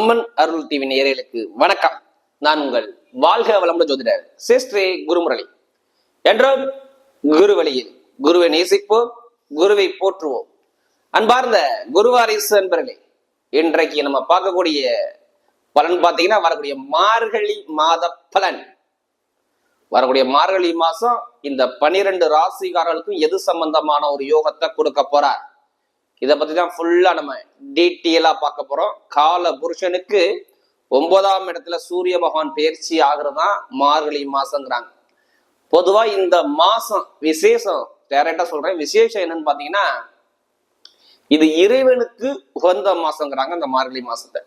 அம்மன் அருள் TV நேயர்களுக்கு வணக்கம். நான் உங்கள் வாழ்க வளமுடன் ஜோதிடர் சிஸ்ரீ குருமுரளி. என்றும் குரு வழியில் குருவை நேசிப்போம் குருவை போற்றுவோம். அன்பார்ந்த குருவாரிசு அன்பர்களே இன்றைக்கு நம்ம பார்க்கக்கூடிய பலன் பார்த்தீங்கன்னா வரக்கூடிய மார்கழி மாத பலன். வரக்கூடிய மார்கழி மாசம் இந்த பனிரெண்டு ராசிகாரர்களுக்கும் எது சம்பந்தமான ஒரு யோகத்தை கொடுக்க போறார்? இதை பத்தி தான் ஃபுல்லா நம்ம டீட்டெயிலா பார்க்க போறோம். கால புருஷனுக்கு ஒன்பதாம் இடத்துல சூரிய பகவான் பயிற்சி ஆகிறது தான் மார்கழி மாசங்கிறாங்க. பொதுவா இந்த மாசம் விசேஷம் டேரக்டா சொல்றேன். விசேஷம் என்னன்னு பாத்தீங்கன்னா இது இறைவனுக்கு உகந்த மாசங்கிறாங்க இந்த மார்கழி மாசத்தை.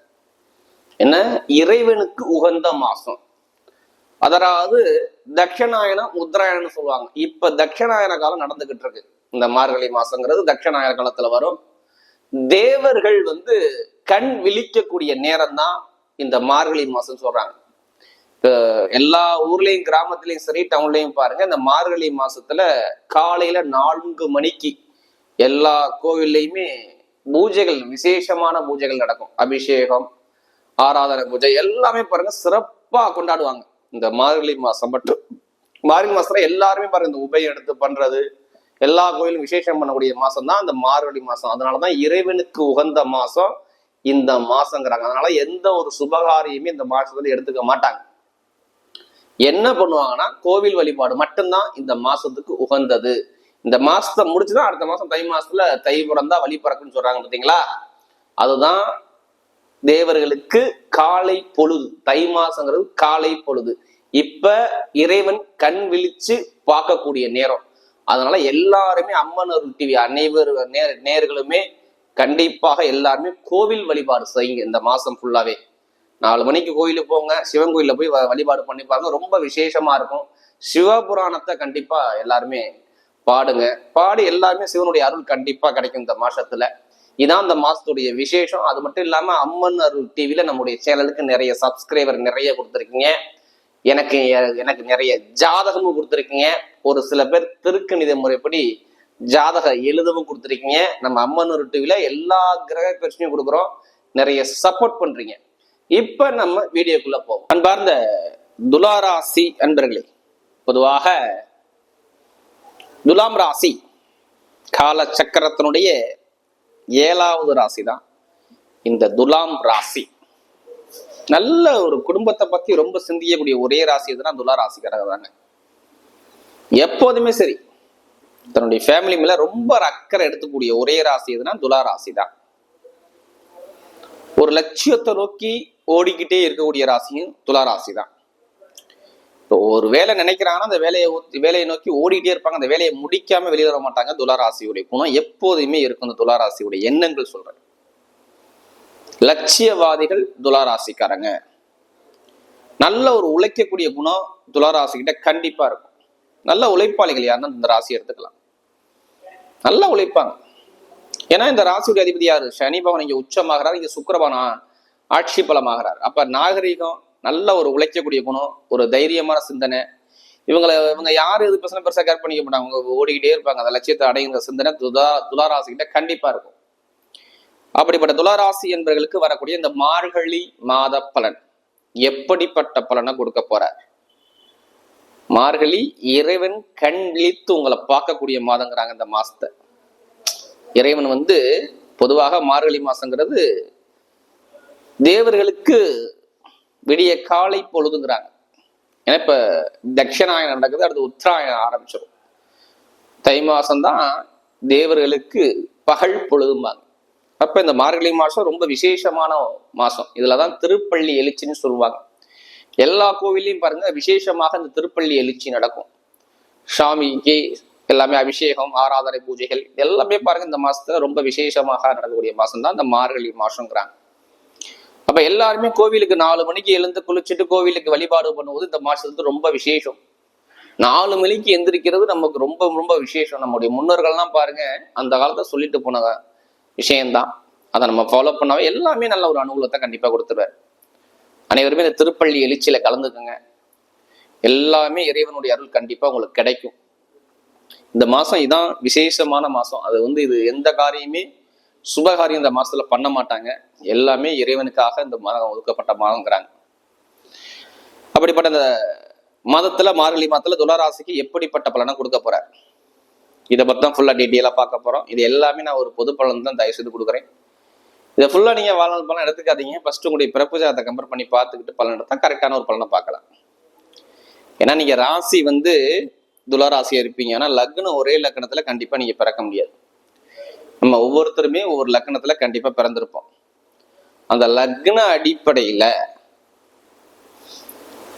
என்ன? இறைவனுக்கு உகந்த மாசம். அதாவது தட்சிணாயனம் உத்தராயணம் சொல்லுவாங்க. இப்ப தட்சிணாயன காலம் நடந்துகிட்டு இருக்கு. இந்த மார்கழி மாசங்கிறது தட்சிணாயன காலத்துல வரும். தேவர்கள் வந்து கண் விழிக்கக்கூடிய நேரம் தான் இந்த மார்கழி மாசம் சொல்றாங்க. எல்லா ஊர்லயும் கிராமத்துலயும் சரி டவுன்லயும் பாருங்க இந்த மார்கழி மாசத்துல காலையில நான்கு மணிக்கு எல்லா கோவில்லையுமே பூஜைகள் விசேஷமான பூஜைகள் நடக்கும். அபிஷேகம் ஆராதனை பூஜை எல்லாமே பாருங்க சிறப்பா கொண்டாடுவாங்க. இந்த மார்கழி மாசம் மட்டும். மார்கழி மாசத்துல எல்லாருமே பாருங்க இந்த உபயம் எடுத்து பண்றது எல்லா கோயிலும் விசேஷம் பண்ணக்கூடிய மாசம் தான் இந்த மார்கழி மாசம். அதனாலதான் இறைவனுக்கு உகந்த மாசம் இந்த மாசங்கிறாங்க. அதனால எந்த ஒரு சுபகாரியமே இந்த மாசத்துல எடுத்துக்க மாட்டாங்க. என்ன பண்ணுவாங்கன்னா கோவில் வழிபாடு மட்டும்தான் இந்த மாசத்துக்கு உகந்தது. இந்த மாசத்தை முடிச்சுதான் அடுத்த மாசம் தை மாசத்துல தை பிறந்தா வழி பிறக்குன்னு சொல்றாங்க பாத்தீங்களா? அதுதான் தேவர்களுக்கு காலை பொழுது. தை மாசங்கிறது காலை பொழுது. இப்ப இறைவன் கண் விழிச்சு பார்க்கக்கூடிய நேரம். அதனால எல்லாருமே அம்மன் அருள் டிவி அனைவரு நேர் நேர்களுமே கண்டிப்பாக எல்லாருமே கோவில் வழிபாடு செய்யுங்க இந்த மாசம் ஃபுல்லாவே நாலு மணிக்கு கோயிலுக்கு போங்க சிவன் கோயிலில் போய் வ- வழிபாடு பண்ணி பாருங்க. ரொம்ப விசேஷமா இருக்கும். சிவபுராணத்தை கண்டிப்பா எல்லாருமே பாடுங்க. பாடி எல்லாருமே சிவனுடைய அருள் கண்டிப்பா கிடைக்கும் இந்த மாசத்துல. இதான் இந்த மாசத்துடைய விசேஷம். அது மட்டும் இல்லாம அம்மன் அருள் டிவியில நம்முடைய சேனலுக்கு நிறைய சப்ஸ்கிரைபர் நிறைய கொடுத்துருக்கீங்க. எனக்கு எனக்கு நிறைய ஜாதகமும் கொடுத்துருக்கீங்க. ஒரு சில பேர் திருக்கணித முறைப்படி ஜாதக எழுதவும் கொடுத்துருக்கீங்க. நம்ம அம்மன் ஒரு டிவில எல்லா கிரக பிரச்சனையும் கொடுக்குறோம். நிறைய சப்போர்ட் பண்றீங்க. இப்ப நம்ம வீடியோக்குள்ள போவோம். அன்பார்ந்த துலாராசி அன்பர்களே பொதுவாக துலாம் ராசி கால சக்கரத்தினுடைய ஏழாவது ராசி தான் இந்த துலாம் ராசி. நல்ல ஒரு குடும்பத்தை பத்தி ரொம்ப சிந்திக்கக்கூடிய ஒரே ராசி எதுனா துலா ராசிக்காரங்க தாங்க. எப்போதுமே சரி. தன்னுடைய ஃபேமிலி மேல ரொம்ப அக்கறை எடுத்துக்கூடிய ஒரே ராசி எதுனா துலா ராசி தான். ஒரு லட்சியத்தை நோக்கி ஓடிக்கிட்டே இருக்கக்கூடிய ராசியும் துலா ராசி தான். இப்போ ஒரு வேலை நினைக்கிறாங்கன்னா அந்த வேலையை வேலையை நோக்கி ஓடிட்டே இருப்பாங்க. அந்த வேலையை முடிக்காம வெளியே வர மாட்டாங்க துலா ராசியுடைய குணம் எப்போதுமே இருக்கும். இந்த துலா ராசியுடைய எண்ணங்கள் சொல்றேன். லட்சியவாதிகள் துளாராசிக்காரங்க. நல்ல ஒரு உழைக்கக்கூடிய குணம் துளாராசிக்கிட்ட கண்டிப்பா இருக்கும். நல்ல உழைப்பாளிகள் யாருன்னா இந்த ராசி எடுத்துக்கலாம். நல்லா உழைப்பாங்க. ஏன்னா இந்த ராசியுடைய அதிபதி யாரு? சனி பவன் இங்க உச்சமாகிறார் இங்க சுக்கிரபவன் ஆட்சி பலமாகிறார் அப்ப நாகரீகம் நல்ல ஒரு உழைக்கக்கூடிய குணம் ஒரு தைரியமான சிந்தனை. இவங்களை இவங்க யாரு இது பிரச்சனை பெருசாக கேர் பண்ணிக்க மாட்டாங்க. அவங்க ஓடிக்கிட்டே இருப்பாங்க. அந்த லட்சியத்தை அடைகிற சிந்தனை துதா துளாராசிக்கிட்ட கண்டிப்பா இருக்கும். அப்படிப்பட்ட துளராசி என்பவர்களுக்கு வரக்கூடிய இந்த மார்கழி மாத பலன். எப்படிப்பட்ட பலனை கொடுக்க போறார்? மார்கழி இறைவன் கண் விழித்து உங்களை பார்க்கக்கூடிய மாதங்கிறாங்க இந்த மாசத்தை. இறைவன் வந்து பொதுவாக மார்கழி மாசங்கிறது தேவர்களுக்கு விடிய காலை பொழுதுங்கிறாங்க. ஏன்னா இப்ப தட்சிணாயனம் நடக்குது அடுத்து உத்தராயணம் ஆரம்பிச்சிடும் தை மாசம்தான் தேவர்களுக்கு பகல் பொழுதும்பாங்க. அப்ப இந்த மார்கழி மாசம் ரொம்ப விசேஷமான மாசம். இதுலதான் திருப்பள்ளி எழுச்சின்னு சொல்லுவாங்க. எல்லா கோவிலையும் பாருங்க விசேஷமாக இந்த திருப்பள்ளி எழுச்சி நடக்கும். சாமிக்கு எல்லாமே அபிஷேகம் ஆராதனை பூஜைகள் எல்லாமே பாருங்க இந்த மாசத்துல ரொம்ப விசேஷமாக நடக்கக்கூடிய மாசம் தான் இந்த மார்கழி மாசங்கிறாங்க அப்ப எல்லாருமே கோவிலுக்கு நாலு மணிக்கு எழுந்து குளிச்சுட்டு கோவிலுக்கு வழிபாடு பண்ணும்போது இந்த மாசத்துக்கு ரொம்ப விசேஷம். நாலு மணிக்கு எந்திரிக்கிறது நமக்கு ரொம்ப ரொம்ப விசேஷம். நம்முடைய முன்னோர்கள்லாம் பாருங்க அந்த காலத்தை சொல்லிட்டு போன விஷயம்தான். அதை நம்ம ஃபாலோ பண்ணாவே எல்லாமே நல்ல ஒரு அனுகூலத்தை கண்டிப்பா கொடுத்துருவார். அனைவருமே இந்த திருப்பள்ளி எழுச்சியில கலந்துக்குங்க. எல்லாமே இறைவனுடைய அருள் கண்டிப்பா உங்களுக்கு கிடைக்கும். இந்த மாசம் இதான் விசேஷமான மாசம். அது வந்து இது எந்த காரியமே சுபகாரியம் இந்த மாசத்துல பண்ண மாட்டாங்க. எல்லாமே இறைவனுக்காக இந்த மாதம் ஒதுக்கப்பட்ட மாதங்கிறாங்க அப்படிப்பட்ட இந்த மாதத்துல மார்கழி மாதத்துல துளராசிக்கு எப்படிப்பட்ட பலனை கொடுக்க போறார்? இதை பற்றி தான் ஃபுல்லாக டீட்டெயிலாக பார்க்க போகிறோம் இது எல்லாமே நான் ஒரு பொது பலன் தான் தயவு செய்து கொடுக்குறேன். இதை ஃபுல்லாக நீங்கள் வாழ்நாள் பலன் எடுத்துக்காதீங்க. ஃபஸ்ட்டு உங்களுடைய பிறப்பு ஜாதகத்தை கம்பேர் பண்ணி பார்த்துக்கிட்டு பலன் எடுத்தா கரெக்டான ஒரு பலனை பார்க்கலாம். ஏன்னா நீங்கள் ராசி வந்து துளராசியா இருப்பீங்க. ஆனால் லக்னம் ஒரே லக்கணத்தில் கண்டிப்பாக நீங்கள் பிறக்க முடியாது. நம்ம ஒவ்வொருத்தருமே ஒவ்வொரு லக்கணத்தில் கண்டிப்பாக பிறந்திருப்போம். அந்த லக்ன அடிப்படையில்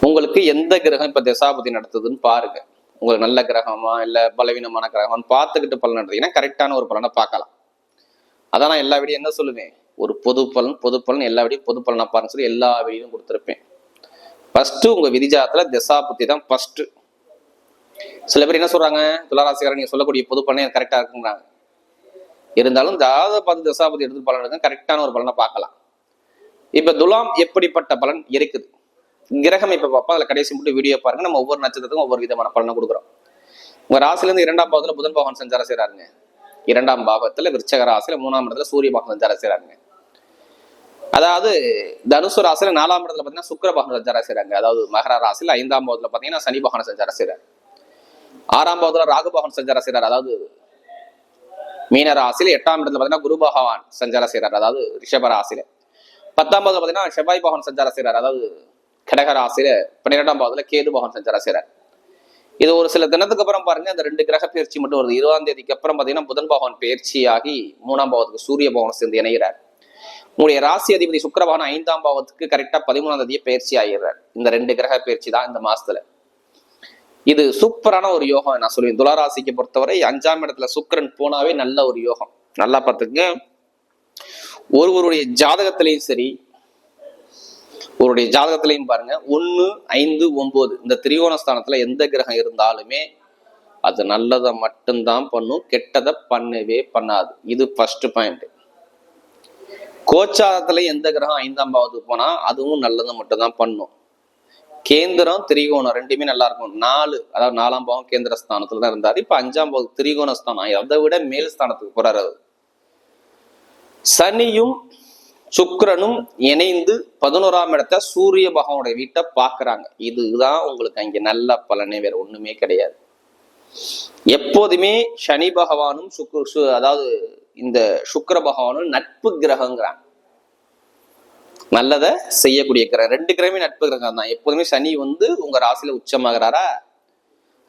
உங்களுக்கு எந்த கிரகம் இப்போ தசாபதி நடத்துதுன்னு பாருங்கள் உங்களுக்கு நல்ல கிரகமா இல்லை பலவீனமான கிரகமான்னு பார்த்துக்கிட்டு பலன் எடுத்தீங்கன்னா கரெக்டான ஒரு பலனை பார்க்கலாம். அதான் நான் எல்லா வீடியும் என்ன சொல்லுவேன்? ஒரு பொது பலன் பொது பலன் எல்லா வீடியும் பொது பலனை பாருங்க சொல்லி எல்லா வீடியும் கொடுத்துருப்பேன். ஃபர்ஸ்ட் உங்க விதிஜாத்துல தசாபுத்தி தான் ஃபர்ஸ்ட் சில பேர் என்ன சொல்றாங்க? துளாராசிக்காரன் நீங்க சொல்லக்கூடிய பொது பலனே கரெக்டா இருக்குங்கிறாங்க. இருந்தாலும் ஜாதக பார்த்து தசாபதி எடுத்து பலன் எடுக்க கரெக்டான ஒரு பலனை பார்க்கலாம். இப்ப துலாம் எப்படிப்பட்ட பலன் இருக்குது? கிரகம் இப்ப பார்ப்போம். அதுல கடைசி மட்டும் வீடியோ பாருங்க. நம்ம ஒவ்வொரு நட்சத்திரத்துக்கும் ஒவ்வொரு விதமான பலனை கொடுக்குறோம். உங்க ராசில இருந்து இரண்டாம் பாவத்துல புதன் பகவான் சஞ்சாரம் செய்றாருங்க. இரண்டாம் பாவத்துல விருச்சக ராசியில மூணாம் இடத்துல சூரிய பகவான் சஞ்சாரம் செய்றாங்க அதாவது தனுசு ராசியில நாலாம் இடத்துல பாத்தீங்கன்னா சுக்கர பகவான் சஞ்சாரம் செய்றாங்க. அதாவது மகர ராசியில ஐந்தாம் பாவத்துல பாத்தீங்கன்னா சனி பகவான் சஞ்சாரம் செய்றாரு. ஆறாம் பாவத்துல ராகு பகவான் சஞ்சாரம் செய்றாரு. அதாவது மீன ராசியில எட்டாம் இடத்துல பாத்தீங்கன்னா குரு பகவான் சஞ்சாரம் செய்றாரு. அதாவது ரிஷப ராசியில. பத்தாம் பாவத்துல பாத்தீங்கன்னா செவ்வாய் பகவான் சஞ்சாரம் செய்கிறார் அதாவது கடக பன்னிரெண்டாம் பாவத்துல கேது பகவான் சஞ்சாரம் இது ஒரு சில தினத்துக்கு அப்புறம் பாருங்க அந்த ரெண்டு கிரக பயிற்சி மட்டும் வருது. இருபதாம் தேதிக்கு அப்புறம் பாத்தீங்கன்னா புதன் பகவான் பயிற்சியாகி மூணாம் பாவத்துக்கு சூரிய பகவான் சேர்ந்து இணைகிறார் உங்களுடைய ராசி அதிபதி சுக்கரபகவான் ஐந்தாம் பாவத்துக்கு கரெக்டா பதிமூணாம் தேதியை பயிற்சி ஆகிடுறார். இந்த ரெண்டு கிரக பயிற்சி தான் இந்த மாசத்துல. இது சூப்பரான ஒரு யோகம் நான் சொல்லுவேன். துளாராசிக்கு பொறுத்தவரை அஞ்சாம் இடத்துல சுக்கரன் போனாவே நல்ல ஒரு யோகம். நல்லா பார்த்துங்க ஒருவருடைய ஜாதகத்திலையும் சரி உங்களுடைய ஜாதகத்திலையும் பாருங்க. ஒண்ணு ஐந்து ஒன்பது இந்த திரிகோண ஸ்தானத்துல எந்த கிரகம் இருந்தாலுமே அது நல்லதை மட்டும்தான் பண்ணும். கெட்டதை பண்ணவே பண்ணாது. இது ஃபர்ஸ்ட் பாயிண்ட் கோச்சாரத்துல எந்த கிரகம் ஐந்தாம் பாவத்துக்கு போனா அதுவும் நல்லதை மட்டும்தான் பண்ணும். கேந்திரம் திரிகோணம் ரெண்டுமே நல்லா இருக்கும். நாலு அதாவது நாலாம் பாவம் கேந்திர ஸ்தானத்துல தான் இருந்தாரு. இப்ப அஞ்சாம் பாவம் திரிகோண ஸ்தானம் அதை விட மேல் ஸ்தானத்துக்கு போறாரு சனியும் சுக்கரனும் இணைந்து பதினோராம் இடத்த சூரிய பகவானுடைய வீட்டை பார்க்குறாங்க. இதுதான் உங்களுக்கு அங்க நல்ல பலனே வேற ஒண்ணுமே கிடையாது. எப்போதுமே சனி பகவானும் சுக்ர அதாவது இந்த சுக்கர பகவானும் நட்பு கிரகங்கிறாங்க. நல்லதை செய்யக்கூடிய கிரகம். ரெண்டு கிரகமே நட்பு கிரகம் தான். எப்போதுமே சனி வந்து உங்க ராசியில உச்சமாகிறாரா?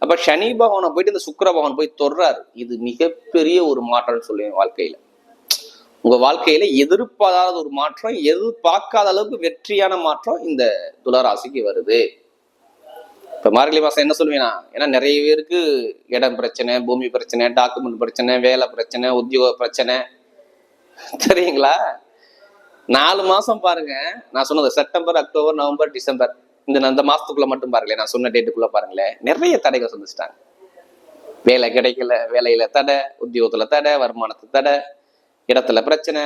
அப்ப சனி பகவானை போயிட்டு இந்த சுக்கர பகவான் போய் தொடுறாரு. இது மிகப்பெரிய ஒரு மாற்றம்னு சொல்லுவேன் வாழ்க்கையில. உங்க வாழ்க்கையில எதிர்பாராத ஒரு மாற்றம் எதிர்பார்க்காத அளவுக்கு வெற்றியான மாற்றம் இந்த துளராசிக்கு வருது. இப்ப மார்கழி மாசம் என்ன சொல்லுவேனா ஏன்னா நிறைய பேருக்கு இடம் பிரச்சனை பூமி பிரச்சனை டாக்குமெண்ட் பிரச்சனை வேலை பிரச்சனை உத்தியோக பிரச்சனை. சரிங்களா நாலு மாசம் பாருங்க. நான் சொன்னது செப்டம்பர் அக்டோபர் நவம்பர் டிசம்பர். இந்த அந்த மாசத்துக்குள்ள மட்டும் பாருங்களேன். நான் சொன்ன டேட்டுக்குள்ள பாருங்களேன். நிறைய தடைகள் சந்திச்சிட்டாங்க. வேலை கிடைக்கல வேலையில தடை உத்தியோகத்துல தடை வருமானத்து தடை. இடத்துல பிரச்சனை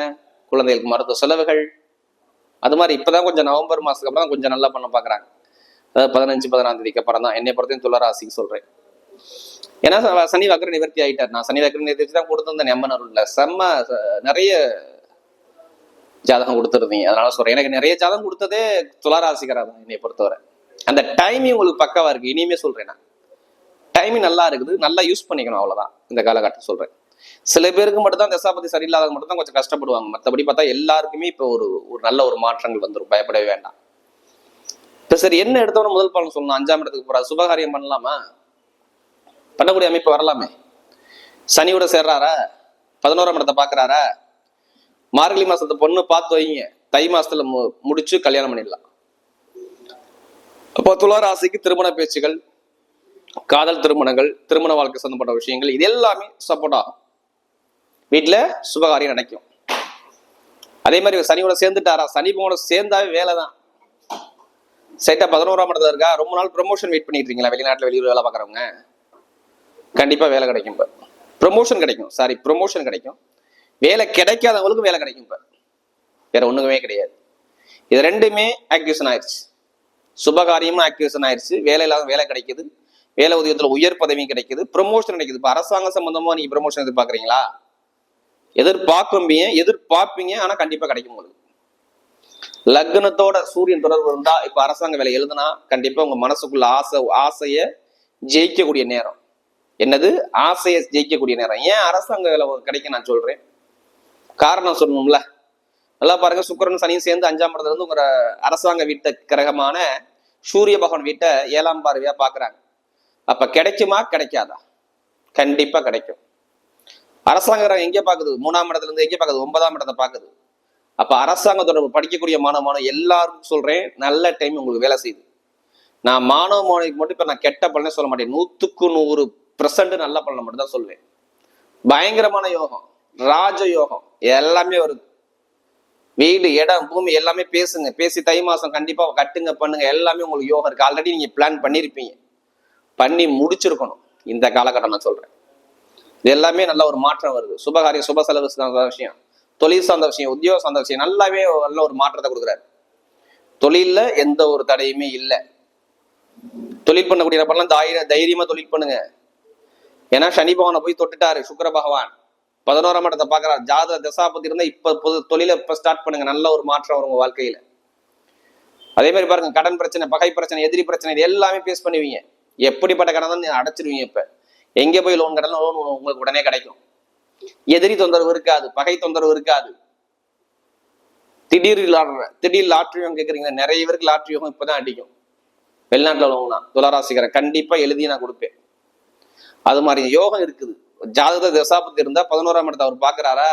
குழந்தைகளுக்கு மருத்துவ செலவுகள். அது மாதிரி இப்பதான் கொஞ்சம் நவம்பர் மாசத்துக்கு அப்புறம் தான் கொஞ்சம் நல்லா பண்ண பாக்குறாங்க. அதாவது பதினஞ்சு பதினாம் தேதிக்கு அப்புறம் தான். என்னை பொறுத்தையும் துளராசிக்கு சொல்றேன். ஏன்னா சனி வக்கர நிவர்த்தி ஆயிட்டார். நான் சனி வக்கர நிவர்த்தி தான் கொடுத்திருந்தேன். எம்மன் அருள்ல செம்ம நிறைய ஜாதகம் கொடுத்துருந்தீங்க. அதனால சொல்றேன். எனக்கு நிறைய ஜாதகம் கொடுத்ததே துளாராசிக்காரா தான் என்னை பொறுத்தவரை. அந்த டைமிங் உங்களுக்கு பக்கவாக இருக்கு. இனிமே சொல்றேன் நான். டைமிங் நல்லா இருக்குது. நல்லா யூஸ் பண்ணிக்கணும். அவ்வளவுதான். இந்த காலகட்டம் சொல்றேன். சில பேருக்கு மட்டும் தான் தசாபதி சரியில்லாதவங்க மட்டும் தான் கொஞ்சம் கஷ்டப்படுவாங்க. மற்றபடி பார்த்தா எல்லாருக்குமே இப்போ ஒரு ஒரு நல்ல ஒரு மாற்றங்கள் வந்துடும் பயப்படவே வேண்டாம். இப்போ சரி என்ன எடுத்தவன முதல் பலன் சொல்லணும்? அஞ்சாம் இடத்துக்கு போறா சுபகாரியம் பண்ணலாமா? பண்ணக்கூடிய அமைப்பு வரலாமே. சனியோட சேர்றாரா? பதினோராம் இடத்தை பாக்குறாரா மார்கழி மாசத்தை பொண்ணு பார்த்து வைங்க. தை மாசத்துல மு- முடிச்சு கல்யாணம் பண்ணிடலாம். அப்போ துளாராசிக்கு திருமண பேச்சுகள் காதல் திருமணங்கள் திருமண வாழ்க்கை சம்பந்தப்பட்ட விஷயங்கள் இது எல்லாமே சப்போர்ட் ஆகும். வீட்டில் சுபகாரியம் நடக்கும். அதே மாதிரி சனியோட சேர்ந்துட்டாரா? சனி போன சேர்ந்தாவே வேலை தான் சைட்டா பதினோராம் இடத்துல இருக்கா? ரொம்ப நாள் ப்ரொமோஷன் வெயிட் பண்ணிட்டு இருக்கீங்களா? வெளிநாட்டுல வெளியூர் வேலை பார்க்குறவங்க? கண்டிப்பா வேலை கிடைக்கும் இப்போ. ப்ரொமோஷன் கிடைக்கும். சாரி ப்ரொமோஷன் கிடைக்கும். வேலை கிடைக்காதவங்களுக்கும் வேலை கிடைக்கும் இப்போ. வேற ஒண்ணுமே கிடையாது. இது ரெண்டுமே ஆக்டிவேஷன் ஆயிடுச்சு சுபகாரியமும் ஆக்டிவேஷன் ஆயிடுச்சு வேலை இல்லாத வேலை கிடைக்குது. வேலை உதயத்துல உயர் பதவியும் கிடைக்குது. ப்ரொமோஷன் கிடைக்குது. இப்போ அரசாங்க சம்பந்தமா நீங்க ப்ரொமோஷன் எதிர்பார்க்குறீங்களா? எதிர்பார்க்கும்பீங்க எதிர்பார்ப்பீங்க ஆனா கண்டிப்பா கிடைக்கும் உங்களுக்கு லக்னத்தோட சூரியன் தொடர்பு இருந்தா இப்ப அரசாங்க வேலை எழுதுனா கண்டிப்பா உங்க மனசுக்குள்ள ஆசை ஆசைய ஜெயிக்கக்கூடிய நேரம். என்னது? ஆசைய ஜெயிக்கக்கூடிய நேரம். ஏன் அரசாங்க வேலை கிடைக்க நான் சொல்றேன். காரணம் சொல்லணும்ல. நல்லா பாருங்க சுக்கிரன் சனியும் சேர்ந்து அஞ்சாம் இடத்துல இருந்து உங்க அரசாங்க வீட்டை கிரகமான சூரிய பகவான் வீட்டை ஏழாம் பார்வையா பாக்குறாங்க. அப்ப கிடைக்குமா? கிடைக்காதா? கண்டிப்பா கிடைக்கும். அரசாங்கம் எங்கே பார்க்குது? மூணாம் இடத்துல இருந்து பார்க்குது? பாக்குது ஒன்பதாம் இடத்தை பார்க்குது. அப்போ அரசாங்க தொடர்பு படிக்கக்கூடிய மாணவ மாணவ எல்லாருக்கும் சொல்கிறேன் நல்ல டைம் உங்களுக்கு வேலை செய்யுது. நான் மாணவ மாணவிக்கு மட்டும் இப்போ நான் கெட்ட பலனே சொல்ல மாட்டேன். நூற்றுக்கு நூறு பிரசன்ட் நல்ல பலனை மட்டும் தான் பயங்கரமான யோகம் ராஜ யோகம் எல்லாமே வருது. வீடு இடம் பூமி எல்லாமே பேசுங்க. பேசி தை மாதம் கண்டிப்பாக கட்டுங்க பண்ணுங்க எல்லாமே உங்களுக்கு யோகம் இருக்குது ஆல்ரெடி நீங்கள் பிளான் பண்ணியிருப்பீங்க பண்ணி முடிச்சிருக்கணும். இந்த காலகட்டம் நான் சொல்கிறேன் இது எல்லாமே நல்ல ஒரு மாற்றம் வருது. சுபகாரியம் சுப செலவு சார்ந்த விஷயம். தொழில் சார்ந்த விஷயம் உத்தியோக சார்ந்த விஷயம் நல்லாவே நல்ல ஒரு மாற்றத்தை கொடுக்குறாரு. தொழிலில் எந்த ஒரு தடையுமே இல்லை. தொழில் பண்ணக்கூடிய நபர்லாம் தைரிய தைரியமா தொழில் பண்ணுங்க. ஏன்னா சனி பகவானை போய் தொட்டுட்டாரு சுக்கர பகவான். பதினோராம் இடத்தை பாக்குறாரு ஜாத தசாபதி இருந்தா இப்ப பொது தொழிலை இப்ப ஸ்டார்ட் பண்ணுங்க. நல்ல ஒரு மாற்றம் வரும் உங்க வாழ்க்கையில. அதே மாதிரி பாருங்க கடன் பிரச்சனை பகை பிரச்சனை எதிரி பிரச்சனை இது எல்லாமே பேஸ் பண்ணுவீங்க. எப்படிப்பட்ட கடன் தான் அடைச்சிருவீங்க இப்ப. எங்க போய் லோன் கட்டலாம் லோன் உங்களுக்கு உடனே கிடைக்கும். எதிரி தொந்தரவு இருக்காது பகை தொந்தரவு இருக்காது. திடீர் லாட்ரி திடீர் லாட்ரி யோகம் கேக்குறீங்களா நிறைய பேருக்கு லாட்ரி யோகம் இப்பதான் அடிக்கும். வெளிநாட்டில் லோனா தான் கண்டிப்பாக கண்டிப்பா எழுதி நான் கொடுப்பேன். அது மாதிரி யோகம் இருக்குது. ஜாதக தசாபத்தி இருந்தா பதினோராம் இடத்தை அவர் பார்க்குறாரா?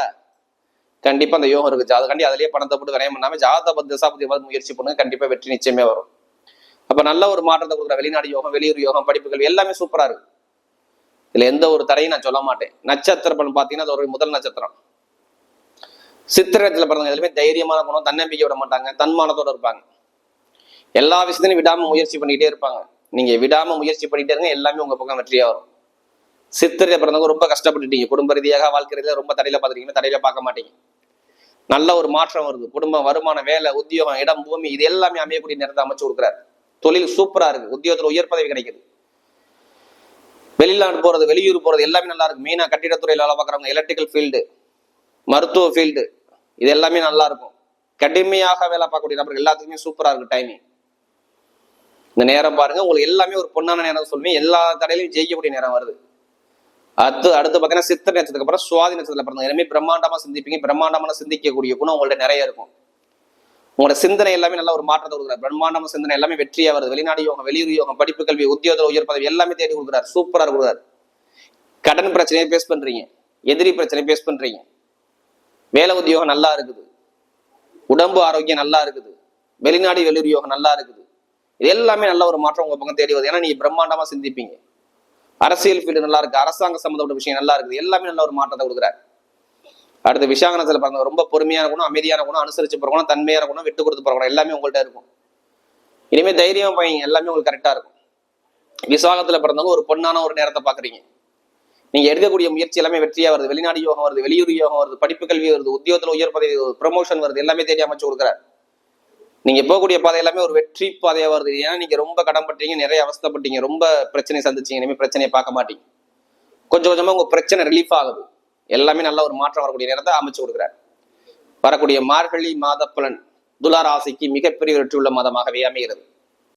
கண்டிப்பா அந்த யோகம் இருக்குது ஜாதகம் கண்டி அதுலயே பணத்தை போட்டு விரயம் பண்ணாமல் ஜாதக தசாபதி எவ்வளவு முயற்சி பண்ணுங்க. கண்டிப்பாக வெற்றி நிச்சயமே வரும். அப்போ நல்ல ஒரு மாற்றத்தை கொடுக்குற வெளிநாடு யோகம் வெளியூர் யோகம் படிப்புகள் எல்லாமே சூப்பரா இருக்கு. இதுல எந்த ஒரு தடையும் நான் சொல்ல மாட்டேன். நட்சத்திர பலன் பாத்தீங்கன்னா அது ஒரு முதல் நட்சத்திரம். சித்திரத்துல பிறந்தவங்க எதுவுமே தைரியமான குணம் தன்னம்பிக்கை விட மாட்டாங்க தன்மானத்தோட இருப்பாங்க. எல்லா விஷயத்திலையும் விடாம முயற்சி பண்ணிக்கிட்டே இருப்பாங்க. நீங்க விடாம முயற்சி பண்ணிட்டே இருங்க எல்லாமே உங்க பக்கம் வெற்றியா வரும். சித்திரையில பிறந்தவங்க ரொம்ப கஷ்டப்பட்டுட்டீங்க. குடும்ப ரீதியாக வாழ்க்கை ரீதியாக ரொம்ப தடையில பாத்துருக்கீங்க தடையில பார்க்க மாட்டீங்க. நல்ல ஒரு மாற்றம் வருது. குடும்பம் வருமானம் வேலை உத்தியோகம் இடம் பூமி இது எல்லாமே அமையக்கூடிய நேரத்தை அமைச்சு கொடுக்குறாரு. தொழில் சூப்பரா இருக்கு. உத்தியோகத்துல உயர் பதவி கிடைக்குது. வெளிநாடு போறது வெளியூர் போறது எல்லாமே நல்லா இருக்கு மெயினா கட்டிடத்துறையில் வேலை பார்க்குறவங்க எலக்ட்ரிக்கல் ஃபீல்டு மருத்துவ ஃபீல்டு இது எல்லாமே நல்லா இருக்கும். கடுமையாக வேலை பார்க்கக்கூடிய நபர்கள் எல்லாத்துக்குமே சூப்பரா இருக்கு டைமிங் இந்த நேரம் பாருங்க உங்களுக்கு எல்லாமே ஒரு பொண்ணான நேரம் சொல்லுவேன். எல்லா தடையிலையும் ஜெயிக்கக்கூடிய நேரம் வருது. அடுத்து அடுத்து பார்த்தீங்கன்னா சித்திர நட்சத்திரத்துக்கு அப்புறம் சுவாதி நட்சத்திரத்துல பிறந்த எல்லாமே பிரம்மாண்டமா சிந்திப்பீங்க. பிரம்மாண்டமான சிந்திக்கக்கூடிய குணம் உங்கள்ட்ட நிறைய இருக்கும். உங்களோட சிந்தனை எல்லாமே நல்ல ஒரு மாற்றத்தை கொடுக்குறாரு. பிரம்மாண்டமான சிந்தனை எல்லாமே வெற்றியா வருது. வெளிநாடு யோகம் வெளியூர் யோகம் படிப்பு கல்வி உத்தியோக உயர் பதவி எல்லாமே தேடி கொடுக்குறாரு. சூப்பரா கொடுக்குறாரு. கடன் பிரச்சனையை பேஸ் பண்றீங்க. எதிரி பிரச்சனையை பேஸ் பண்றீங்க. வேலை உத்தியோகம் நல்லா இருக்குது. உடம்பு ஆரோக்கியம் நல்லா இருக்குது. வெளிநாடு வெளியூர் யோகம் நல்லா இருக்குது. இது எல்லாமே நல்ல ஒரு மாற்றம் உங்க பக்கம் தேடி வருது. ஏன்னா நீங்க பிரம்மாண்டமா சிந்திப்பீங்க. அரசியல் ஃபீல்டு நல்லா இருக்கு. அரசாங்க சம்மந்தப்பட்ட விஷயம் நல்லா இருக்குது. எல்லாமே நல்ல ஒரு மாற்றத்தை கொடுக்குறாரு. அடுத்து விசாகனத்தில் பாருங்க ரொம்ப பொறுமையான குணம் அமைதியான குணம் அனுசரிச்சு போறவங்க தன்மையான குணம் விட்டு கொடுத்து போறவங்க எல்லாமே உங்கள்ட்ட இருக்கும். இனிமே தைரியம் பையங்க எல்லாமே உங்களுக்கு கரெக்டா இருக்கும். விசாகத்துல பிறந்தவங்க ஒரு பொண்ணான ஒரு நேரத்தை பாக்குறீங்க. நீங்க எடுக்கக்கூடிய முயற்சி எல்லாமே வெற்றியா வருது. வெளிநாடு யோகம் வருது வெளியூர் யோகம் வருது படிப்பு கல்வி வருது உத்தியோகத்துல உயர் பதவி ப்ரமோஷன் வருது எல்லாமே தேடி அமைச்சு கொடுக்குறாரு. நீங்க போகக்கூடிய பாதை எல்லாமே ஒரு வெற்றி பாதையா வருது. ஏன்னா நீங்க ரொம்ப கடன்பட்டீங்க நிறைய அவஸ்தைப்பட்டீங்க ரொம்ப பிரச்சனை சந்திச்சீங்க இனிமே பிரச்சனையை பார்க்க மாட்டீங்க. கொஞ்சம் கொஞ்சமா உங்க பிரச்சனை ரிலீஃப் ஆகுது. எல்லாமே நல்ல ஒரு மாற்றம் வரக்கூடிய நேரத்தை அமைச்சு கொடுக்குறார். வரக்கூடிய மார்கழி மாத பலன் துலா ராசிக்கு மிகப்பெரிய வெற்றி உள்ள மாதமாகவே அமைகிறது.